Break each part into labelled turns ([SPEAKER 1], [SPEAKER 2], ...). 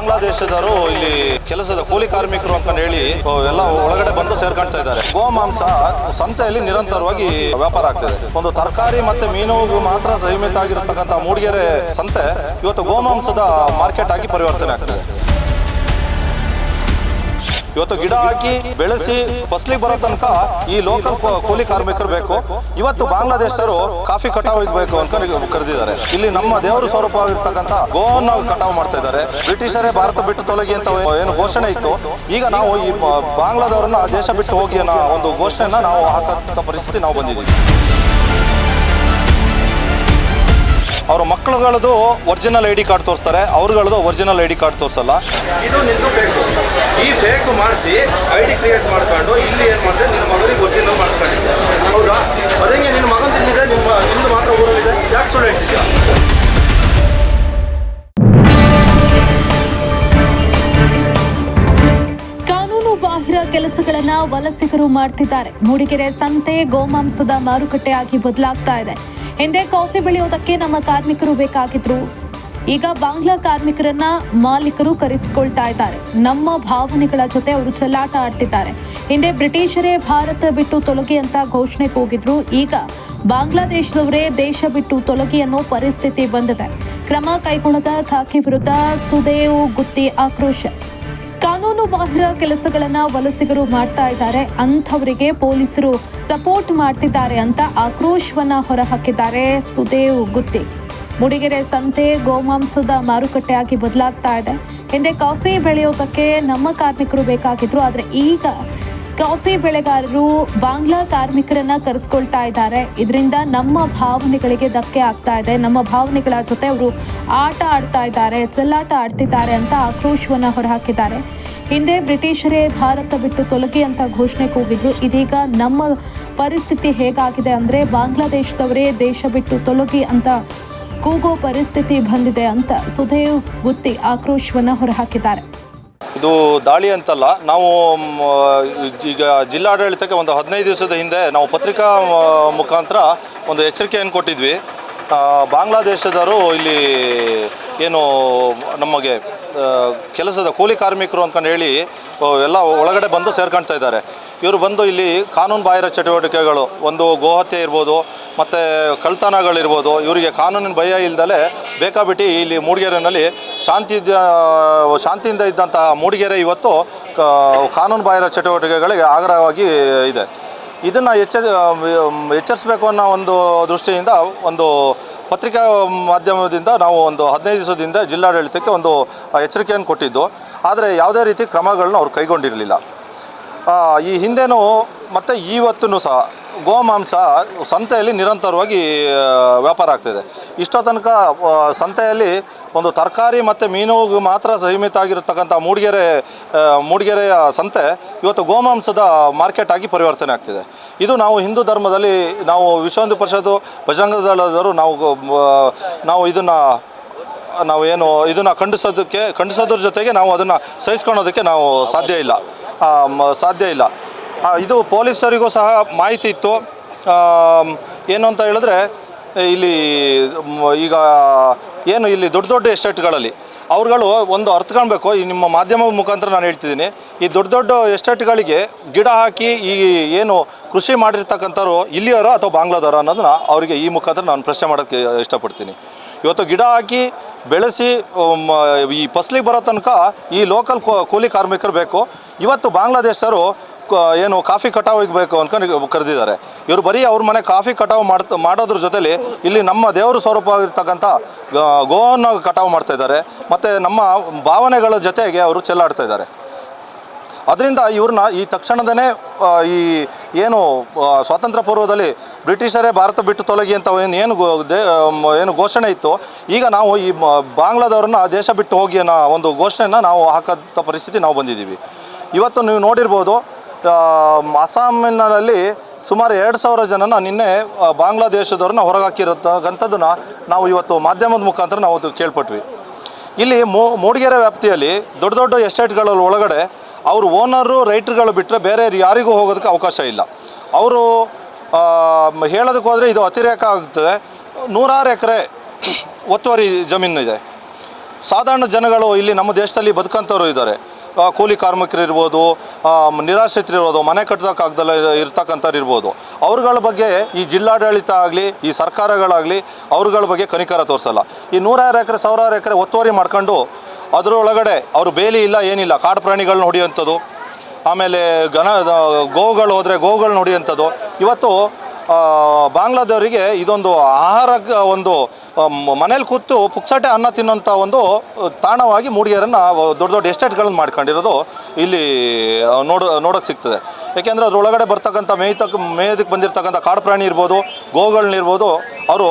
[SPEAKER 1] ಬಾಂಗ್ಲಾದೇಶದವರು ಇಲ್ಲಿ ಕೆಲಸದ ಕೂಲಿ ಕಾರ್ಮಿಕರು ಅಂತ ಹೇಳಿ ಎಲ್ಲ ಒಳಗಡೆ ಬಂದು ಸೇರ್ಕೊಳ್ತಾ ಇದ್ದಾರೆ. ಗೋಮಾಂಸ ಸಂತೆಯಲ್ಲಿ ನಿರಂತರವಾಗಿ ವ್ಯಾಪಾರ ಆಗ್ತಿದೆ. ಒಂದು ತರಕಾರಿ ಮತ್ತೆ ಮೀನುಗೂ ಮಾತ್ರ ಸೀಮಿತ ಆಗಿರತಕ್ಕಂಥ ಮೂಡಿಗೆರೆ ಸಂತೆ ಇವತ್ತು ಗೋಮಾಂಸದ ಮಾರ್ಕೆಟ್ ಆಗಿ ಪರಿವರ್ತನೆ ಆಗ್ತಿದೆ. ಇವತ್ತು ಗಿಡ ಹಾಕಿ ಬೆಳೆಸಿ ಫಸ್ಲಿಗೆ ಬರೋ ತನಕ ಈ ಲೋಕಲ್ ಕೂಲಿ ಕಾರ್ಮಿಕರು ಬೇಕು. ಇವತ್ತು ಬಾಂಗ್ಲಾದೇಶರು ಕಾಫಿ ಕಟಾವ್ ಬೇಕು ಅಂತ ಕರೆದಿದ್ದಾರೆ. ಇಲ್ಲಿ ನಮ್ಮ ದೇವರು ಸ್ವರೂಪವಾಗಿರ್ತಕ್ಕಂಥ ಗೋವನ್ನು ಕಟಾವು ಮಾಡ್ತಾ ಇದ್ದಾರೆ. ಬ್ರಿಟಿಷರೇ ಭಾರತ ಬಿಟ್ಟು ತೊಲಗಿ ಅಂತ ಏನು ಘೋಷಣೆ ಇತ್ತು. ಈಗ ನಾವು ಈ ಬಾಂಗ್ಲಾದವ್ರನ್ನ ದೇಶ ಬಿಟ್ಟು ಹೋಗಿ ಅನ್ನೋ ಒಂದು ಘೋಷಣೆನ ನಾವು ಹಾಕಂತ ಪರಿಸ್ಥಿತಿ ನಾವು ಬಂದಿದ್ದೀವಿ. ಅವ್ರ ಮಕ್ಕಳುಗಳದು ಒರಿಜಿನಲ್ ಐ ಡಿ ಕಾರ್ಡ್ ತೋರಿಸ್ತಾರೆ ಅವ್ರಗಳದು ಒರಿಜಿನಲ್ ಐ ಡಿ ಕಾರ್ಡ್ ತೋರಿಸಲ್ಲ. ಇದು ನಿಂದು ಫೇಕು ಈ ಫೇಕು ಮಾಡಿಸಿ ಐ ಡಿ ಕ್ರಿಯೇಟ್ ಮಾಡ್ಕೊಂಡು ಇಲ್ಲಿ ಏನು ಮಾಡಿದೆ ನಿನ್ನ ಮಗನಿಗೆ ಒರಿಜಿನಲ್ ಮಾಡಿಸ್ಕೊಂಡಿದ್ದೆ. ಹೌದಾ? ಅದಂಗೆ ನಿನ್ನ ಮಗನ ತಿಂದಿದೆ ನಿಮ್ಮ ನಿಮ್ದು ಮಾತ್ರ ಊರಲ್ಲಿದೆ. ಯಾಕೆ ಸುಳ್ಳು ಹೇಳ್ತಿದ್ಯಾ?
[SPEAKER 2] ಕಾನೂನು ಬಾಹಿರ ಕೆಲಸಗಳನ್ನ ವಲಸಿಗರು ಮಾಡ್ತಿದ್ದಾರೆ. ಮೂಡಿಗೆರೆ ಸಂತೆ ಗೋಮಾಂಸದ ಮಾರುಕಟ್ಟೆಯಾಗಿ ಬದಲಾಗ್ತಾ ಇದೆ. ಹಿಂದೆ ಕಾಫಿ ಬೆಳೆಯೋದಕ್ಕೆ ನಮ್ಮ ಕಾರ್ಮಿಕರು ಬೇಕಾಗಿದ್ರು. ಈಗ ಬಾಂಗ್ಲಾ ಕಾರ್ಮಿಕರನ್ನ ಮಾಲೀಕರು ಕರೆಸಿಕೊಳ್ತಾ ಇದ್ದಾರೆ. ನಮ್ಮ ಭಾವನೆಗಳ ಜೊತೆ ಅವರು ಚೆಲ್ಲಾಟ ಆಡ್ತಿದ್ದಾರೆ. ಹಿಂದೆ ಬ್ರಿಟಿಷರೇ ಭಾರತ ಬಿಟ್ಟು ತೊಲಗಿ ಅಂತ ಘೋಷಣೆ ಕೂಗಿದ್ರು ಈಗ ಬಾಂಗ್ಲಾದೇಶದವರೇ ದೇಶ ಬಿಟ್ಟು ತೊಲಗಿ ಅನ್ನೋ ಪರಿಸ್ಥಿತಿ ಬಂದಿದೆ. ಕ್ರಮ ಕೈಗೊಳ್ಳದ ಖಾಕಿ ವಿರುದ್ಧ ಸುದೇವ್ ಗುತ್ತಿ ಆಕ್ರೋಶ. ಕಾನೂನು ಬಾಹಿರ ಕೆಲಸಗಳನ್ನ ವಲಸಿಗರು ಮಾಡ್ತಾ ಇದ್ದಾರೆ. ಅಂಥವರಿಗೆ ಪೊಲೀಸರು ಸಪೋರ್ಟ್ ಮಾಡ್ತಿದ್ದಾರೆ ಅಂತ ಆಕ್ರೋಶವನ್ನ ಹೊರಹಾಕಿದ್ದಾರೆ ಸುದೇವ್ ಗುತ್ತಿ. ಮುಡಿಗೆರೆ ಸಂತೆ ಗೋಮಾಂಸದ ಮಾರುಕಟ್ಟೆಯಾಗಿ ಬದಲಾಗ್ತಾ ಇದೆ. ಹಿಂದೆ ಕಾಫಿ ಬೆಳೆಯೋದಕ್ಕೆ ನಮ್ಮ ಕಾರ್ಮಿಕರು ಬೇಕಾಗಿದ್ರು, ಆದರೆ ಈಗ ಕಾಫಿ ಬೆಳೆಗಾರರು ಬಾಂಗ್ಲಾ ಕಾರ್ಮಿಕರನ್ನ ಕರೆಸ್ಕೊಳ್ತಾ ಇದ್ದಾರೆ. ಇದರಿಂದ ನಮ್ಮ ಭಾವನೆಗಳಿಗೆ ಧಕ್ಕೆ ಆಗ್ತಾ ಇದೆ. ನಮ್ಮ ಭಾವನೆಗಳ ಜೊತೆ ಅವರು ಆಟ ಆಡ್ತಾ ಇದ್ದಾರೆ, ಚೆಲ್ಲಾಟ ಆಡ್ತಿದ್ದಾರೆ ಅಂತ ಆಕ್ರೋಶವನ್ನ ಹೊರಹಾಕಿದ್ದಾರೆ. ಹಿಂದೆ ಬ್ರಿಟಿಷರೇ ಭಾರತ ಬಿಟ್ಟು ತೊಲಗಿ ಅಂತ ಘೋಷಣೆ ಕೂಗಿದ್ರು. ಇದೀಗ ನಮ್ಮ ಪರಿಸ್ಥಿತಿ ಹೇಗಾಗಿದೆ ಅಂದ್ರೆ ಬಾಂಗ್ಲಾದೇಶದವರೇ ದೇಶ ಬಿಟ್ಟು ತೊಲಗಿ ಅಂತ ಕೂಗೋ ಪರಿಸ್ಥಿತಿ ಬಂದಿದೆ ಅಂತ ಸುಧೇವ್ ಗುತ್ತಿ ಆಕ್ರೋಶವನ್ನ ಹೊರಹಾಕಿದ್ದಾರೆ.
[SPEAKER 1] ಇದು ದಾಳಿ ಅಂತಲ್ಲ, ನಾವು ಈಗ ಜಿಲ್ಲಾಡಳಿತಕ್ಕೆ ಒಂದು ಹದಿನೈದು ದಿವಸದ ಹಿಂದೆ ನಾವು ಪತ್ರಿಕಾ ಮುಖಾಂತರ ಒಂದು ಎಚ್ಚರಿಕೆಯನ್ನು ಕೊಟ್ಟಿದ್ವಿ. ಬಾಂಗ್ಲಾದೇಶದವರು ಇಲ್ಲಿ ಏನು ನಮಗೆ ಕೆಲಸದ ಕೂಲಿ ಕಾರ್ಮಿಕರು ಅಂದ್ಕೊಂಡು ಹೇಳಿ ಎಲ್ಲ ಒಳಗಡೆ ಬಂದು ಸೇರ್ಕೊಳ್ತಾ ಇದ್ದಾರೆ. ಇವರು ಬಂದು ಇಲ್ಲಿ ಕಾನೂನು ಬಾಹಿರ ಚಟುವಟಿಕೆಗಳು, ಒಂದು ಗೋಹತ್ಯೆ ಇರ್ಬೋದು, ಮತ್ತು ಕಳ್ತನಗಳಿರ್ಬೋದು, ಇವರಿಗೆ ಕಾನೂನಿನ ಭಯ ಇಲ್ದಲೆ ಬೇಕಾಬಿಟ್ಟು ಇಲ್ಲಿ ಮೂಡಿಗೆರೆನಲ್ಲಿ ಶಾಂತಿ ಶಾಂತಿಯಿಂದ ಇದ್ದಂತಹ ಮೂಡಿಗೆರೆ ಇವತ್ತು ಕಾನೂನು ಬಾಹಿರ ಚಟುವಟಿಕೆಗಳಿಗೆ ಆಗ್ರಹವಾಗಿ ಇದೆ. ಇದನ್ನು ಎಚ್ಚ, ಎಚ್ಚರಿಸಬೇಕು ಅನ್ನೋ ಒಂದು ದೃಷ್ಟಿಯಿಂದ ಒಂದು ಪತ್ರಿಕಾ ಮಾಧ್ಯಮದಿಂದ ನಾವು ಒಂದು ಹದಿನೈದು ದಿವಸದಿಂದ ಜಿಲ್ಲಾಡಳಿತಕ್ಕೆ ಒಂದು ಎಚ್ಚರಿಕೆಯನ್ನು ಕೊಟ್ಟಿದ್ದು. ಆದರೆ ಯಾವುದೇ ರೀತಿ ಕ್ರಮಗಳನ್ನ ಅವ್ರು ಕೈಗೊಂಡಿರಲಿಲ್ಲ. ಈ ಹಿಂದೆನೂ ಮತ್ತು ಇವತ್ತೂ ಸಹ ಗೋಮಾಂಸ ಸಂತೆಯಲ್ಲಿ ನಿರಂತರವಾಗಿ ವ್ಯಾಪಾರ ಆಗ್ತಿದೆ. ಇಷ್ಟೋ ತನಕ ಸಂತೆಯಲ್ಲಿ ಒಂದು ತರಕಾರಿ ಮತ್ತು ಮೀನು ಮಾತ್ರ ಸೀಮಿತ ಆಗಿರತಕ್ಕಂಥ ಮೂಡಿಗೆರೆ ಮೂಡಿಗೆರೆಯ ಸಂತೆ ಇವತ್ತು ಗೋಮಾಂಸದ ಮಾರ್ಕೆಟ್ ಆಗಿ ಪರಿವರ್ತನೆ ಆಗ್ತಿದೆ. ಇದು ನಾವು ಹಿಂದೂ ಧರ್ಮದಲ್ಲಿ ನಾವು ವಿಶ್ವ ಹಿಂದೂ ಪರಿಷತ್ತು ಬಜರಂಗ ದಳದವರು ನಾವು ನಾವು ಇದನ್ನು, ನಾವು ಏನು ಇದನ್ನು ಖಂಡಿಸೋದಕ್ಕೆ, ಖಂಡಿಸೋದ್ರ ಜೊತೆಗೆ ನಾವು ಅದನ್ನು ಸಹಿಸ್ಕೊಳೋದಕ್ಕೆ ನಾವು ಸಾಧ್ಯ ಇಲ್ಲ. ಸಾಧ್ಯ ಇಲ್ಲ. ಇದು ಪೊಲೀಸರಿಗೂ ಸಹ ಮಾಹಿತಿ ಇತ್ತು. ಏನು ಅಂತ ಹೇಳಿದ್ರೆ, ಇಲ್ಲಿ ಈಗ ಏನು ಇಲ್ಲಿ ದೊಡ್ಡ ದೊಡ್ಡ ಎಸ್ಟೇಟ್ಗಳಲ್ಲಿ, ಅವ್ರುಗಳು ಒಂದು ಅರ್ಥ ಕಾಣಬೇಕು. ಈ ನಿಮ್ಮ ಮಾಧ್ಯಮ ಮುಖಾಂತರ ನಾನು ಹೇಳ್ತಿದ್ದೀನಿ. ಈ ದೊಡ್ಡ ದೊಡ್ಡ ಎಸ್ಟೇಟ್ಗಳಿಗೆ ಗಿಡ ಹಾಕಿ ಈ ಏನು ಕೃಷಿ ಮಾಡಿರ್ತಕ್ಕಂಥವ್ರು ಇಲ್ಲಿಯವರೋ ಅಥವಾ ಬಾಂಗ್ಲಾದವರು ಅನ್ನೋದನ್ನ ಅವರಿಗೆ ಈ ಮುಖಾಂತರ ನಾನು ಪ್ರಶ್ನೆ ಮಾಡೋಕ್ಕೆ ಇಷ್ಟಪಡ್ತೀನಿ. ಇವತ್ತು ಗಿಡ ಹಾಕಿ ಬೆಳೆಸಿ ಈ ಫಸ್ಲಿಗೆ ಬರೋ ತನಕ ಈ ಲೋಕಲ್ ಕೂಲಿ ಕಾರ್ಮಿಕರು ಬೇಕು. ಇವತ್ತು ಬಾಂಗ್ಲಾದೇಶರು ಏನು ಕಾಫಿ ಕಟಾವಿಗೆ ಬೇಕು ಅನ್ಕೊಂಡು ಕರೆದಿದ್ದಾರೆ. ಇವರು ಬರೀ ಅವ್ರ ಮನೆ ಕಾಫಿ ಕಟಾವು ಮಾಡ್ತಾ ಮಾಡೋದ್ರ ಜೊತೆಲಿ ಇಲ್ಲಿ ನಮ್ಮ ದೇವರ ಸ್ವರೂಪವಾಗಿರ್ತಕ್ಕಂಥ ಗೋವನ್ನು ಕಟಾವು ಮಾಡ್ತಾ ಇದ್ದಾರೆ. ಮತ್ತು ನಮ್ಮ ಭಾವನೆಗಳ ಜೊತೆಗೆ ಅವರು ಚೆಲ್ಲಾಡ್ತಾ ಇದ್ದಾರೆ. ಅದರಿಂದ ಇವ್ರನ್ನ ಈ ತಕ್ಷಣದನೇ ಈ ಏನು ಸ್ವಾತಂತ್ರ್ಯ ಪೂರ್ವದಲ್ಲಿ ಬ್ರಿಟಿಷರೇ ಭಾರತ ಬಿಟ್ಟು ತೊಲಗಿ ಅಂತ ಏನು ಏನು ಏನು ಘೋಷಣೆ ಇತ್ತು, ಈಗ ನಾವು ಈ ಬಾಂಗ್ಲಾದವ್ರನ್ನ ದೇಶ ಬಿಟ್ಟು ಹೋಗಿ ಅನ್ನೋ ಒಂದು ಘೋಷಣೆನ ನಾವು ಹಾಕಂಥ ಪರಿಸ್ಥಿತಿ ನಾವು ಬಂದಿದ್ದೀವಿ. ಇವತ್ತು ನೀವು ನೋಡಿರ್ಬೋದು ಅಸ್ಸಾಮಿನಲ್ಲಿ ಸುಮಾರು ಎರಡು ಸಾವಿರ ಜನನ ನಿನ್ನೆ ಬಾಂಗ್ಲಾದೇಶದವ್ರನ್ನ ಹೊರಗಾಕಿರತಕ್ಕಂಥದ್ದನ್ನ ನಾವು ಇವತ್ತು ಮಾಧ್ಯಮದ ಮುಖಾಂತರ ನಾವು ಕೇಳ್ಪಟ್ವಿ. ಇಲ್ಲಿ ಮೂಡಿಗೆರೆ ವ್ಯಾಪ್ತಿಯಲ್ಲಿ ದೊಡ್ಡ ದೊಡ್ಡ ಎಸ್ಟೇಟ್ಗಳ ಒಳಗಡೆ ಅವರು ಓನರು, ರೈಟ್ರುಗಳು ಬಿಟ್ಟರೆ ಬೇರೆ ಯಾರಿಗೂ ಹೋಗೋದಕ್ಕೆ ಅವಕಾಶ ಇಲ್ಲ. ಅವರು ಹೇಳೋದಕ್ಕೆ ಹೋದರೆ ಇದು ಅತಿರೇಕ ಆಗುತ್ತದೆ ನೂರಾರು ಎಕರೆ ಒತ್ತುವರಿ ಜಮೀನು ಇದೆ ಸಾಧಾರಣ ಜನಗಳು ಇಲ್ಲಿ ನಮ್ಮ ದೇಶದಲ್ಲಿ ಬದುಕಂಥವ್ರು ಇದ್ದಾರೆ. ಕೂಲಿ ಕಾರ್ಮಿಕರು ಇರ್ಬೋದು ಆ, ಮ್- ನಿರಾಶ್ರಿತರು ಇರ್ಬೋದು ಮನೆ ಕಟ್ಟೋಕ್ಕಾಗ್ದಲ್ಲ ಇರ್ತಕ್ಕಂಥವ್ರು ಇರ್ಬೋದು ಅವ್ರಗಳ ಬಗ್ಗೆ ಈ ಜಿಲ್ಲಾಡಳಿತ ಆಗಲಿ ಈ ಸರ್ಕಾರಗಳಾಗಲಿ ಅವ್ರಗಳ ಬಗ್ಗೆ ಕನಿಕಾರ ತೋರಿಸಲ್ಲ. ಈ ನೂರಾರು ಎಕರೆ ಸಾವಿರಾರು ಎಕರೆ ಒತ್ತುವರಿ ಮಾಡ್ಕೊಂಡು ಅದರೊಳಗಡೆ ಅವರು ಬೇಲಿ ಇಲ್ಲ ಏನಿಲ್ಲ ಕಾಡು ಪ್ರಾಣಿಗಳನ್ನ ಹೊಡೆಯುವಂಥದ್ದು ಆಮೇಲೆ ಘನ ಗೋವುಗಳು ಹೋದರೆ ಗೋವುಗಳನ್ನ ಹೊಡೆಯುವಂಥದ್ದು ಇವತ್ತು ಬಾಂಗ್ಲಾದವರಿಗೆ ಇದೊಂದು ಆಹಾರ ಒಂದು ಮನೇಲಿ ಕೂತು ಪುಕ್ಸಟೆ ಅನ್ನ ತಿನ್ನೋಂಥ ಒಂದು ತಾಣವಾಗಿ ಮೂಡಿಗೆರನ್ನು ದೊಡ್ಡ ದೊಡ್ಡ ಎಸ್ಟೇಟ್ಗಳನ್ನು ಮಾಡ್ಕೊಂಡಿರೋದು ಇಲ್ಲಿ ನೋಡ ನೋಡೋಕ್ಕೆ ಸಿಗ್ತದೆ. ಯಾಕೆಂದರೆ ಅದರೊಳಗಡೆ ಬರ್ತಕ್ಕಂಥ ಮೇಯ್ತಕ್ಕೆ ಮೇಯ್ದಕ್ಕೆ ಬಂದಿರತಕ್ಕಂಥ ಕಾಡು ಪ್ರಾಣಿ ಇರ್ಬೋದು ಗೋಗಳನ್ನಿರ್ಬೋದು ಅವರು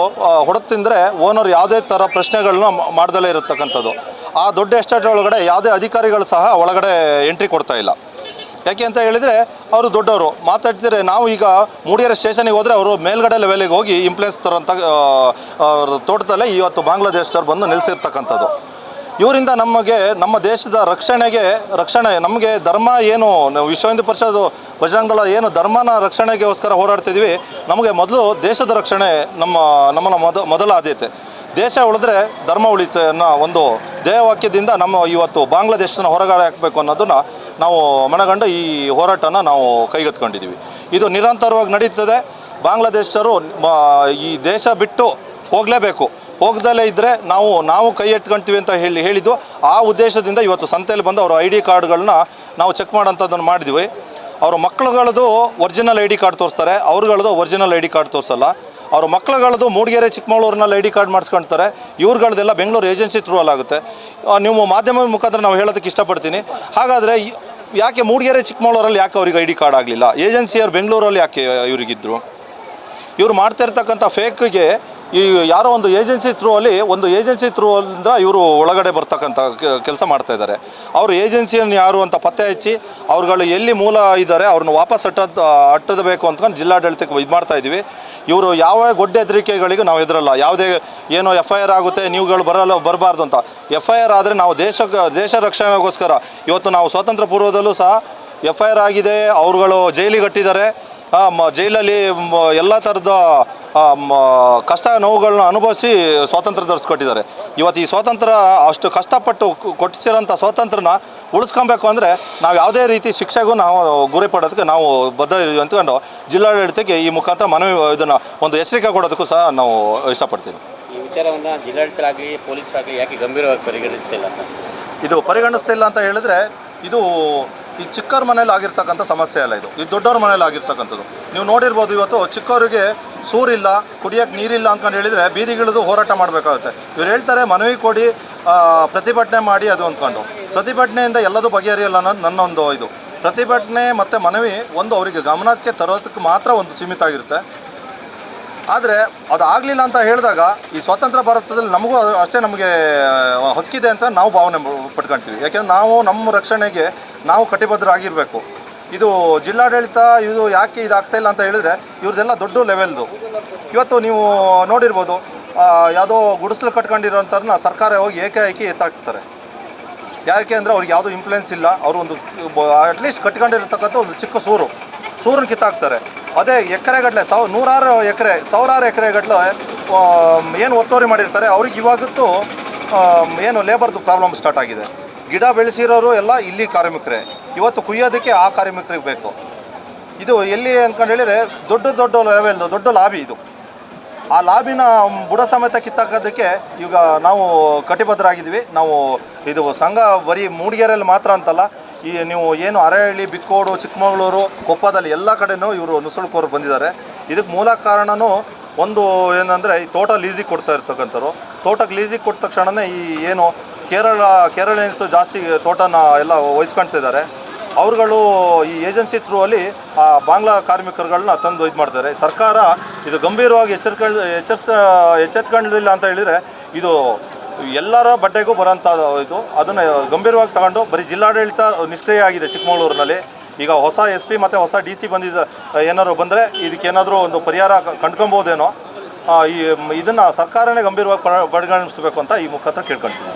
[SPEAKER 1] ಹೊಡೆದು ತಿಂದರೆ ಓನರ್ ಯಾವುದೇ ಥರ ಪ್ರಶ್ನೆಗಳನ್ನ ಮಾಡ್ದಲೇ ಇರತಕ್ಕಂಥದ್ದು. ಆ ದೊಡ್ಡ ಎಸ್ಟೇಟ್ ಒಳಗಡೆ ಯಾವುದೇ ಅಧಿಕಾರಿಗಳು ಸಹ ಒಳಗಡೆ ಎಂಟ್ರಿ ಕೊಡ್ತಾ ಇಲ್ಲ. ಯಾಕೆ ಅಂತ ಹೇಳಿದರೆ ಅವರು ದೊಡ್ಡವರು. ಮಾತಾಡ್ತಿದ್ರೆ ನಾವು ಈಗ ಮೂಡಿಗೆರೆ ಸ್ಟೇಷನಿಗೆ ಹೋದರೆ ಅವರು ಮೇಲ್ಗಡೆ ಲೆವೆಲಿಗೆ ಹೋಗಿ ಇಂಪ್ಲೆನ್ಸ್ ತರೋಂಥ ತೋಟದಲ್ಲೇ ಇವತ್ತು ಬಾಂಗ್ಲಾದೇಶದವ್ರು ಬಂದು ನಿಲ್ಲಿಸಿರ್ತಕ್ಕಂಥದ್ದು ಇವರಿಂದ ನಮಗೆ, ನಮ್ಮ ದೇಶದ ರಕ್ಷಣೆಗೆ, ರಕ್ಷಣೆ, ನಮಗೆ ಧರ್ಮ ಏನು ವಿಶ್ವ ಹಿಂದೂ ಪರಿಷತ್ ಭಜರಂಗದಳ ಏನು ಧರ್ಮನ ರಕ್ಷಣೆಗೋಸ್ಕರ ಹೋರಾಡ್ತಿದ್ವಿ ನಮಗೆ ಮೊದಲು ದೇಶದ ರಕ್ಷಣೆ ನಮ್ಮ ನಮ್ಮನ್ನ ಮೊದ, ಮೊದಲ ಆದ್ಯತೆ. ದೇಶ ಉಳಿದ್ರೆ ಧರ್ಮ ಉಳಿತೆ ಅನ್ನೋ ಒಂದು ಧ್ಯೇಯವಾಕ್ಯದಿಂದ ನಮ್ಮ ಇವತ್ತು ಬಾಂಗ್ಲಾದೇಶನ ಹೊರಗಡೆ ಹಾಕಬೇಕು ಅನ್ನೋದನ್ನು ನಾವು ಮನಗಂಡು ಈ ಹೋರಾಟನ ನಾವು ಕೈಗೆತ್ಕೊಂಡಿದ್ದೀವಿ ಇದು ನಿರಂತರವಾಗಿ ನಡೀತದೆ. ಬಾಂಗ್ಲಾದೇಶರು ಈ ದೇಶ ಬಿಟ್ಟು ಹೋಗಲೇಬೇಕು. ಹೋಗದಲ್ಲೇ ಇದ್ದರೆ ನಾವು ನಾವು ಕೈ ಎತ್ಕೊಂತೀವಿ ಅಂತ ಹೇಳಿ, ಹೇಳಿದ್ದು ಆ ಉದ್ದೇಶದಿಂದ ಇವತ್ತು ಸಂತೆಯಲ್ಲಿ ಬಂದು ಅವರ ಐ ಡಿ ಕಾರ್ಡ್ಗಳನ್ನ ನಾವು ಚೆಕ್ ಮಾಡೋಂಥದ್ದನ್ನು ಮಾಡಿದ್ವಿ. ಅವ್ರ ಮಕ್ಕಳುಗಳದು ಒರಿಜಿನಲ್ ಐ ಡಿ ಕಾರ್ಡ್ ತೋರಿಸ್ತಾರೆ. ಅವ್ರುಗಳದು ಒರಿಜಿನಲ್ ಐ ಡಿ ಕಾರ್ಡ್ ತೋರಿಸಲ್ಲ. ಅವ್ರ ಮಕ್ಕಳುಗಳದು ಮೂಡಿಗೆರೆ ಚಿಕ್ಕಮಗಳೂರಿನಲ್ಲಿ ಐ ಡಿ ಕಾರ್ಡ್ ಮಾಡಿಸ್ಕೊಳ್ತಾರೆ ಇವ್ರುಗಳದೆಲ್ಲ ಬೆಂಗಳೂರು ಏಜೆನ್ಸಿ ಥ್ರೂ ಅಲ್ಲಾಗುತ್ತೆ ನೀವು ಮಾಧ್ಯಮದ ಮುಖಾಂತರ ನಾವು ಹೇಳೋದಕ್ಕೆ ಇಷ್ಟಪಡ್ತೀನಿ. ಹಾಗಾದರೆ ಯಾಕೆ ಮೂಡಿಗೆರೆ ಚಿಕ್ಕಮಗಳೂರಲ್ಲಿ ಯಾಕೆ ಅವ್ರಿಗೆ ಐ ಡಿ ಕಾರ್ಡ್ ಆಗಲಿಲ್ಲ? ಏಜೆನ್ಸಿಯವ್ರು ಬೆಂಗಳೂರಲ್ಲಿ ಯಾಕೆ ಇವರಿಗಿದ್ರು? ಇವ್ರು ಮಾಡ್ತಾ ಇರ್ತಕ್ಕಂಥ ಫೇಕ್ಗೆ ಈ ಯಾರೋ ಒಂದು ಏಜೆನ್ಸಿ ಥ್ರೂ ಅಲ್ಲಿ, ಒಂದು ಏಜೆನ್ಸಿ ಥ್ರೂ ಅಲ್ಲಿಂದ ಇವರು ಒಳಗಡೆ ಬರ್ತಕ್ಕಂಥ ಕೆಲಸ ಮಾಡ್ತಾ ಇದ್ದಾರೆ. ಅವರು ಏಜೆನ್ಸಿಯನ್ನು ಯಾರು ಅಂತ ಪತ್ತೆ ಹಚ್ಚಿ, ಅವ್ರುಗಳು ಎಲ್ಲಿ ಮೂಲ ಇದ್ದಾರೆ, ಅವ್ರನ್ನ ವಾಪಸ್ ಅಟ್ಟದ ಅಟ್ಟದಬೇಕು ಅಂದ್ಕೊಂಡು ಜಿಲ್ಲಾಡಳಿತಕ್ಕೆ ಇದು ಮಾಡ್ತಾ ಇದ್ದೀವಿ ಇವರು ಯಾವ ಗೊಡ್ಡೆ ಹೆದರಿಕೆಗಳಿಗೂ ನಾವು ಎದುರಲ್ಲ ಯಾವುದೇ ಏನೋ ಎಫ್ ಐ ಆರ್ ಆಗುತ್ತೆ ನೀವುಗಳು ಬರಲ್ಲ ಬರಬಾರ್ದು ಅಂತ. ಎಫ್ ಐ ಆರ್ ಆದರೆ ನಾವು ದೇಶ ದೇಶ ರಕ್ಷಣೆಗೋಸ್ಕರ. ಇವತ್ತು ನಾವು ಸ್ವಾತಂತ್ರ್ಯ ಪೂರ್ವದಲ್ಲೂ ಸಹ ಎಫ್ ಐ ಆರ್ ಆಗಿದೆ ಅವರುಗಳು ಜೈಲಿಗೆ ಕಟ್ಟಿದ್ದಾರೆ ಆ, ಮ ಜೈಲಲ್ಲಿ ಎಲ್ಲ ಥರದ ಕಷ್ಟ ನೋವುಗಳನ್ನ ಅನುಭವಿಸಿ ಸ್ವಾತಂತ್ರ್ಯ ತರಿಸ್ಕೊಟ್ಟಿದ್ದಾರೆ ಇವತ್ತು ಈ ಸ್ವಾತಂತ್ರ್ಯ ಅಷ್ಟು ಕಷ್ಟಪಟ್ಟು ಕೊಟ್ಟಿಸಿರೋಂಥ ಸ್ವಾತಂತ್ರ್ಯನ ಉಳಿಸ್ಕೊಬೇಕು ಅಂದರೆ ನಾವು ಯಾವುದೇ ರೀತಿ ಶಿಕ್ಷೆಗೂ ನಾವು ಗುರಿ ಪಡೋದಕ್ಕೆ ನಾವು ಬದ್ಧ ಅಂದ್ಕೊಂಡು ಜಿಲ್ಲಾಡಳಿತಕ್ಕೆ ಈ ಮುಖಾಂತರ ಮನವಿ ಇದನ್ನು ಒಂದು ಎಚ್ಚರಿಕೆ ಕೊಡೋದಕ್ಕೂ ಸಹ ನಾವು ಇಷ್ಟಪಡ್ತೀವಿ.
[SPEAKER 3] ಈ ವಿಚಾರವನ್ನು ಜಿಲ್ಲಾಡಳಿತರಾಗಲಿ ಪೊಲೀಸರಾಗಲಿ ಯಾಕೆ ಗಂಭೀರವಾಗಿ ಪರಿಗಣಿಸ್ತಿಲ್ಲ
[SPEAKER 1] ಇದು ಪರಿಗಣಿಸ್ತಿಲ್ಲ ಅಂತ ಹೇಳಿದ್ರೆ ಇದು ಈ ಚಿಕ್ಕವ್ರ ಮನೇಲಿ ಆಗಿರ್ತಕ್ಕಂಥ ಸಮಸ್ಯೆ ಅಲ್ಲ ಇದು. ಇದು ದೊಡ್ಡವ್ರ ಮನೇಲಿ ಆಗಿರ್ತಕ್ಕಂಥದ್ದು. ನೀವು ನೋಡಿರ್ಬೋದು ಇವತ್ತು ಚಿಕ್ಕವರಿಗೆ ಸೂರಿಲ್ಲ ಕುಡಿಯೋಕ್ಕೆ ನೀರಿಲ್ಲ ಅಂದ್ಕೊಂಡು ಹೇಳಿದರೆ ಬೀದಿಗಿಳಿದು ಹೋರಾಟ ಮಾಡಬೇಕಾಗುತ್ತೆ. ಇವ್ರು ಹೇಳ್ತಾರೆ, ಮನವಿ ಕೊಡಿ ಪ್ರತಿಭಟನೆ ಮಾಡಿ ಅದು ಅಂದ್ಕೊಂಡು. ಪ್ರತಿಭಟನೆಯಿಂದ ಎಲ್ಲದೂ ಬಗೆಹರಿಯಲ್ಲ ಅನ್ನೋದು ನನ್ನ ಒಂದು ಇದು. ಪ್ರತಿಭಟನೆ ಮತ್ತು ಮನವಿ ಒಂದು ಅವರಿಗೆ ಗಮನಕ್ಕೆ ತರೋದಕ್ಕೆ ಮಾತ್ರ ಒಂದು ಸೀಮಿತ ಆಗಿರುತ್ತೆ. ಆದರೆ ಅದು ಆಗಲಿಲ್ಲ ಅಂತ ಹೇಳಿದಾಗ ಈ ಸ್ವತಂತ್ರ ಭಾರತದಲ್ಲಿ ನಮಗೂ ಅಷ್ಟೇ ನಮಗೆ ಹಕ್ಕಿದೆ ಅಂತ ನಾವು ಭಾವನೆ ಪಡ್ಕೊಳ್ತೀವಿ ಯಾಕೆಂದ್ರೆ ನಾವು ನಮ್ಮ ರಕ್ಷಣೆಗೆ ನಾವು ಕಟಿಬದ್ಧರಾಗಿರಬೇಕು. ಇದು ಜಿಲ್ಲಾಡಳಿತ, ಇದು ಯಾಕೆ ಇದಾಗ್ತಾ ಇಲ್ಲ ಅಂತ ಹೇಳಿದರೆ ಇವ್ರದ್ದೆಲ್ಲ ದೊಡ್ಡ ಲೆವೆಲ್ದು. ಇವತ್ತು ನೀವು ನೋಡಿರ್ಬೋದು ಯಾವುದೋ ಗುಡಿಸಲು ಕಟ್ಕೊಂಡಿರೋಂಥವ್ರನ್ನ ಸರ್ಕಾರ ಹೋಗಿ ಏಕಾಏಕಿ ಎತ್ತಾಕ್ತಾರೆ. ಯಾಕೆ ಅಂದರೆ ಅವ್ರಿಗೆ ಯಾವುದೂ ಇನ್ಫ್ಲುಯೆನ್ಸ್ ಇಲ್ಲ. ಅವರು ಒಂದು, ಅಟ್ಲೀಸ್ಟ್ ಕಟ್ಕೊಂಡಿರ್ತಕ್ಕಂಥ ಒಂದು ಚಿಕ್ಕ ಸೂರು. ಸೂರನ್ನ ಕಿತ್ತಾಕ್ತಾರೆ. ಅದೇ ಎಕರೆಗಟ್ಟಲೆ ಸಾವ್ ನೂರಾರು ಎಕರೆ, ಸಾವಿರಾರು ಎಕರೆಗಟ್ಟಲೆ ಏನು ಒತ್ತುವರಿ ಮಾಡಿರ್ತಾರೆ, ಅವ್ರಿಗೆ ಇವಾಗತ್ತು ಏನು ಲೇಬರ್ದು ಪ್ರಾಬ್ಲಮ್ ಸ್ಟಾರ್ಟ್ ಆಗಿದೆ. ಗಿಡ ಬೆಳೆಸಿರೋರು ಎಲ್ಲ ಇಲ್ಲಿ ಕಾರ್ಮಿಕರೇ. ಇವತ್ತು ಕುಯ್ಯೋದಕ್ಕೆ ಆ ಕಾರ್ಮಿಕರಿಗೆ ಬೇಕು. ಇದು ಎಲ್ಲಿ ಅಂದ್ಕೊಂಡು ಹೇಳಿದರೆ, ದೊಡ್ಡ ದೊಡ್ಡ ಲೆವೆಲ್ದು ದೊಡ್ಡ ಲಾಬಿ ಇದು. ಆ ಲಾಬಿನ ಬುಡ ಸಮೇತ ಕಿತ್ತಾಕೋದಕ್ಕೆ ಈಗ ನಾವು ಕಟಿಬದ್ಧರಾಗಿದ್ವಿ ನಾವು ಇದು ಸಂಘ ಬರೀ ಮೂಡಿಗೆರೆಯಲ್ಲಿ ಮಾತ್ರ ಅಂತಲ್ಲ ಈ ನೀವು ಏನು ಅರಹಳ್ಳಿ, ಬಿಕ್ಕೋಡು, ಚಿಕ್ಕಮಗಳೂರು, ಕೊಪ್ಪದಲ್ಲಿ ಎಲ್ಲ ಕಡೆನೂ ಇವರು ನುಸುಳುಕೋರು ಬಂದಿದ್ದಾರೆ. ಇದಕ್ಕೆ ಮೂಲ ಕಾರಣನೂ ಒಂದು ಏನಂದರೆ ಈ ತೋಟ ಲೀಸಿಗೆ ಕೊಡ್ತಾ ಇರ್ತಕ್ಕಂಥವ್ರು. ತೋಟಕ್ಕೆ ಲೀಸಿಗೆ ಕೊಟ್ಟ ತಕ್ಷಣವೇ ಈ ಏನು ಕೇರಳ, ಕೇರಳಿಯನ್ಸು ಜಾಸ್ತಿ ತೋಟನ ಎಲ್ಲ ವಹಿಸ್ಕೊಳ್ತಿದ್ದಾರೆ ಅವರುಗಳು ಈ ಏಜೆನ್ಸಿ ಥ್ರೂ ಅಲ್ಲಿ ಆ ಬಾಂಗ್ಲಾ ಕಾರ್ಮಿಕರುಗಳನ್ನ ತಂದು ಇದು ಮಾಡ್ತಾರೆ. ಸರ್ಕಾರ ಇದು ಗಂಭೀರವಾಗಿ ಎಚ್ಚರಿಕೆ ಎಚ್ಚರಿಸ ಎಚ್ಚೆತ್ಕೊಂಡಿಲ್ಲ ಅಂತ ಹೇಳಿದರೆ ಇದು ಎಲ್ಲರ ಬಟ್ಟೆಗೂ ಬರೋಂಥ ಇದು. ಅದನ್ನು ಗಂಭೀರವಾಗಿ ತಗೊಂಡು ಬರೀ ಜಿಲ್ಲಾಡಳಿತ ನಿಷ್ಕ್ರಿಯ ಆಗಿದೆ ಚಿಕ್ಕಮಗಳೂರಿನಲ್ಲಿ. ಈಗ ಹೊಸ ಎಸ್ ಪಿ ಮತ್ತು ಹೊಸ ಡಿ ಸಿ ಬಂದಿದ್ದ, ಏನಾದ್ರು ಬಂದರೆ ಇದಕ್ಕೇನಾದರೂ ಒಂದು ಪರಿಹಾರ ಕಂಡ್ಕೊಬೋದೇನೋ ಈ, ಇದನ್ನು ಸರ್ಕಾರನೇ ಗಂಭೀರವಾಗಿ ಪರಿಗಣಿಸಬೇಕು ಅಂತ ಈ ಮುಖಾಂತರ ಕೇಳ್ಕೊಳ್ತಿದ್ದೀನಿ.